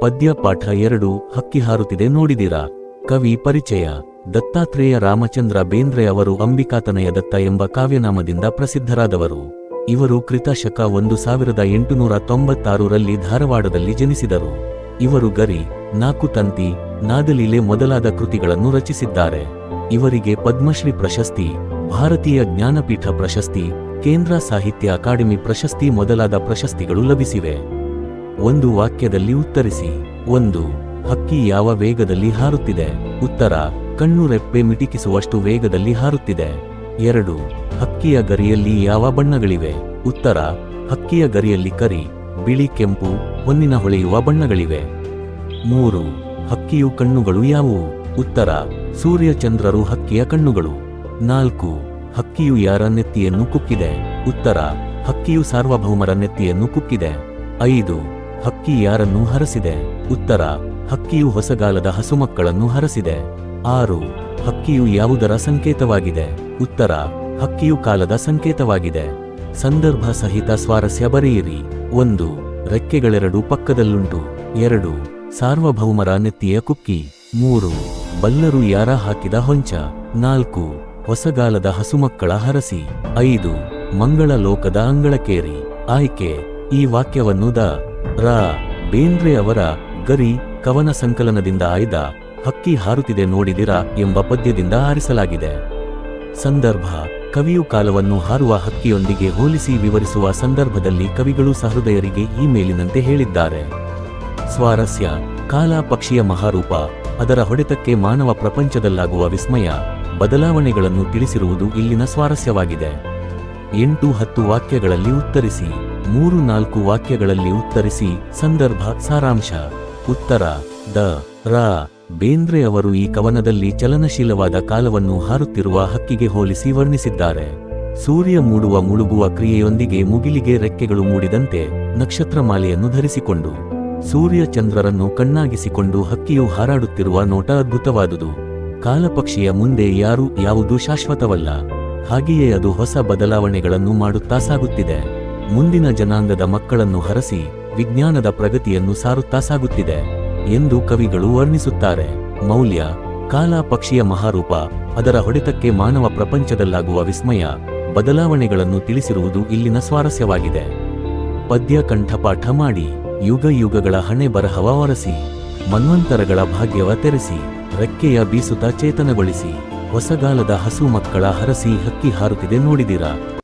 ಪದ್ಯ ಪಾಠ ಎರಡು ಹಕ್ಕಿ ಹಾರುತ್ತಿದೆ ನೋಡಿದಿರಾ. ಕವಿ ಪರಿಚಯ, ದತ್ತಾತ್ರೇಯ ರಾಮಚಂದ್ರ ಬೇಂದ್ರೆ ಅವರು ಅಂಬಿಕಾತನಯ ದತ್ತ ಎಂಬ ಕಾವ್ಯನಾಮದಿಂದ ಪ್ರಸಿದ್ಧರಾದವರು. ಇವರು ಕೃತಶಕ ಒಂದು ಸಾವಿರದ ಎಂಟುನೂರ ತೊಂಬತ್ತಾರರಲ್ಲಿ ಧಾರವಾಡದಲ್ಲಿ ಜನಿಸಿದರು. ಇವರು ಗರಿ, ನಾಕು ತಂತಿ, ನಾದಲೀಲೆ ಮೊದಲಾದ ಕೃತಿಗಳನ್ನು ರಚಿಸಿದ್ದಾರೆ. ಇವರಿಗೆ ಪದ್ಮಶ್ರೀ ಪ್ರಶಸ್ತಿ, ಭಾರತೀಯ ಜ್ಞಾನಪೀಠ ಪ್ರಶಸ್ತಿ, ಕೇಂದ್ರ ಸಾಹಿತ್ಯ ಅಕಾಡೆಮಿ ಪ್ರಶಸ್ತಿ ಮೊದಲಾದ ಪ್ರಶಸ್ತಿಗಳು ಲಭಿಸಿವೆ. ಒಂದು ವಾಕ್ಯದಲ್ಲಿ ಉತ್ತರಿಸಿ, ಒಂದು, ಹಕ್ಕಿ ಯಾವ ವೇಗದಲ್ಲಿ ಹಾರುತ್ತಿದೆ? ಉತ್ತರ, ಕಣ್ಣು ರೆಪ್ಪೆ ಮಿಟಿಕಿಸುವಷ್ಟು ವೇಗದಲ್ಲಿ ಹಾರುತ್ತಿದೆ. ಎರಡು, ಹಕ್ಕಿಯ ಗರಿಯಲ್ಲಿ ಯಾವ ಬಣ್ಣಗಳಿವೆ? ಉತ್ತರ, ಹಕ್ಕಿಯ ಗರಿಯಲ್ಲಿ ಕರಿ, ಬಿಳಿ ಕೆಂಪು ಹೊನ್ನಿನ ಹೊಳೆಯುವ ಬಣ್ಣಗಳಿವೆ. ಮೂರು, ಹಕ್ಕಿಯು ಕಣ್ಣುಗಳು ಯಾವುವು? ಉತ್ತರ ಸೂರ್ಯಚಂದ್ರರು ಹಕ್ಕಿಯ ಕಣ್ಣುಗಳು. ನಾಲ್ಕು, ಹಕ್ಕಿಯು ಯಾರ ನೆತ್ತಿಯನ್ನು ಕುಕ್ಕಿದೆ? ಉತ್ತರ, ಹಕ್ಕಿಯು ಸಾರ್ವಭೌಮರ ನೆತ್ತಿಯನ್ನು ಕುಕ್ಕಿದೆ. ಐದು, ಹಕ್ಕಿ ಯಾರನ್ನು ಹರಸಿದೆ? ಉತ್ತರ, ಹಕ್ಕಿಯು ಹೊಸಗಾಲದ ಹಸುಮಕ್ಕಳನ್ನು ಹರಸಿದೆ. ಆರು, ಹಕ್ಕಿಯು ಯಾವುದರ ಸಂಕೇತವಾಗಿದೆ? ಉತ್ತರ, ಹಕ್ಕಿಯು ಕಾಲದ ಸಂಕೇತವಾಗಿದೆ. ಸಂದರ್ಭ ಸಹಿತ ಸ್ವಾರಸ್ಯ ಬರೆಯಿರಿ. ಒಂದು ರೆಕ್ಕೆಗಳೆರಡು ಪಕ್ಕದಲ್ಲುಂಟು. ಎರಡು, ಸಾರ್ವಭೌಮರ ನೆತ್ತಿಯ ಕುಕ್ಕಿ. ಮೂರು, ಬಲ್ಲರು ಯಾರ ಹಾಕಿದ ಹೊಂಚ. ನಾಲ್ಕು, ಹೊಸಗಾಲದ ಹಸುಮಕ್ಕಳ ಹರಸಿ. ಐದು, ಮಂಗಳ ಲೋಕದ ಅಂಗಳಕೇರಿ. ಆಯ್ಕೆ, ಈ ವಾಕ್ಯವನ್ನು ದ. ರಾ. ಬೇಂದ್ರೆ ಅವರ ಗರಿ ಕವನ ಸಂಕಲನದಿಂದ ಆಯ್ದ ಹಕ್ಕಿ ಹಾರುತ್ತಿದೆ ನೋಡಿದಿರಾ ಎಂಬ ಪದ್ಯದಿಂದ ಆರಿಸಲಾಗಿದೆ. ಸಂದರ್ಭ, ಕವಿಯು ಕಾಲವನ್ನು ಹಾರುವ ಹಕ್ಕಿಯೊಂದಿಗೆ ಹೋಲಿಸಿ ವಿವರಿಸುವ ಸಂದರ್ಭದಲ್ಲಿ ಕವಿಗಳು ಸಹೃದಯರಿಗೆ ಈ ಮೇಲಿನಂತೆ ಹೇಳಿದ್ದಾರೆ. ಸ್ವಾರಸ್ಯ ಕಾಲ ಪಕ್ಷಿಯ ಮಹಾರೂಪ, ಅದರ ಹೊಡೆತಕ್ಕೆ ಮಾನವ ಪ್ರಪಂಚದಲ್ಲಾಗುವ ವಿಸ್ಮಯ, ಬದಲಾವಣೆಗಳನ್ನು ತಿಳಿಸಿರುವುದು ಇಲ್ಲಿನ ಸ್ವಾರಸ್ಯವಾಗಿದೆ. ಎಂಟು ಹತ್ತು ವಾಕ್ಯಗಳಲ್ಲಿ ಉತ್ತರಿಸಿ, ಮೂರು ನಾಲ್ಕು ವಾಕ್ಯಗಳಲ್ಲಿ ಉತ್ತರಿಸಿ, ಸಂದರ್ಭ, ಸಾರಾಂಶ, ಉತ್ತರ, ದ. ರ, ಬೇಂದ್ರೆ ಅವರು ಈ ಕವನದಲ್ಲಿ ಚಲನಶೀಲವಾದ ಕಾಲವನ್ನು ಹಾರುತ್ತಿರುವ ಹಕ್ಕಿಗೆ ಹೋಲಿಸಿ ವರ್ಣಿಸಿದ್ದಾರೆ. ಸೂರ್ಯ ಮೂಡುವ ಮುಳುಗುವ ಕ್ರಿಯೆಯೊಂದಿಗೆ ಮುಗಿಲಿಗೆ ರೆಕ್ಕೆಗಳು ಮೂಡಿದಂತೆ ನಕ್ಷತ್ರಮಾಲೆಯನ್ನು ಧರಿಸಿಕೊಂಡು, ಸೂರ್ಯ ಚಂದ್ರರನ್ನು ಕಣ್ಣಾಗಿಸಿಕೊಂಡು ಹಕ್ಕಿಯು ಹಾರಾಡುತ್ತಿರುವ ನೋಟ ಅದ್ಭುತವಾದುದು. ಕಾಲಪಕ್ಷಿಯ ಮುಂದೆ ಯಾರು ಯಾವುದು ಶಾಶ್ವತವಲ್ಲ, ಹಾಗೆಯೇ ಅದು ಹೊಸ ಬದಲಾವಣೆಗಳನ್ನು ಮಾಡುತ್ತಾ ಸಾಗುತ್ತಿದೆ. ಮುಂದಿನ ಜನಾಂಗದ ಮಕ್ಕಳನ್ನು ಹರಸಿ, ವಿಜ್ಞಾನದ ಪ್ರಗತಿಯನ್ನು ಸಾರುತ್ತಾ ಸಾಗುತ್ತಿದೆ. ಎಂದು ಕವಿಗಳು ವರ್ಣಿಸುತ್ತಾರೆ. ಮೌಲ್ಯ ಕಾಲ ಪಕ್ಷಿಯ ಮಹಾರೂಪ, ಅದರ ಹೊಡೆತಕ್ಕೆ ಮಾನವ ಪ್ರಪಂಚದಲ್ಲಾಗುವ ವಿಸ್ಮಯ, ಬದಲಾವಣೆಗಳನ್ನು ತಿಳಿಸಿರುವುದು ಇಲ್ಲಿನ ಸ್ವಾರಸ್ಯವಾಗಿದೆ. ಪದ್ಯ ಕಂಠಪಾಠ ಮಾಡಿ, ಯುಗ ಯುಗಗಳ ಹಣೆ ಬರಹವ ಒರೆಸಿ, ಮನ್ವಂತರಗಳ ಭಾಗ್ಯವ ತೆರೆಸಿ, ರೆಕ್ಕೆಯ ಬೀಸುತ್ತ ಚೇತನಗೊಳಿಸಿ, ಹೊಸಗಾಲದ ಹಸು ಮಕ್ಕಳ ಹರಸಿ ಹಕ್ಕಿ ಹಾರುತ್ತಿದೆ ನೋಡಿದಿರಾ?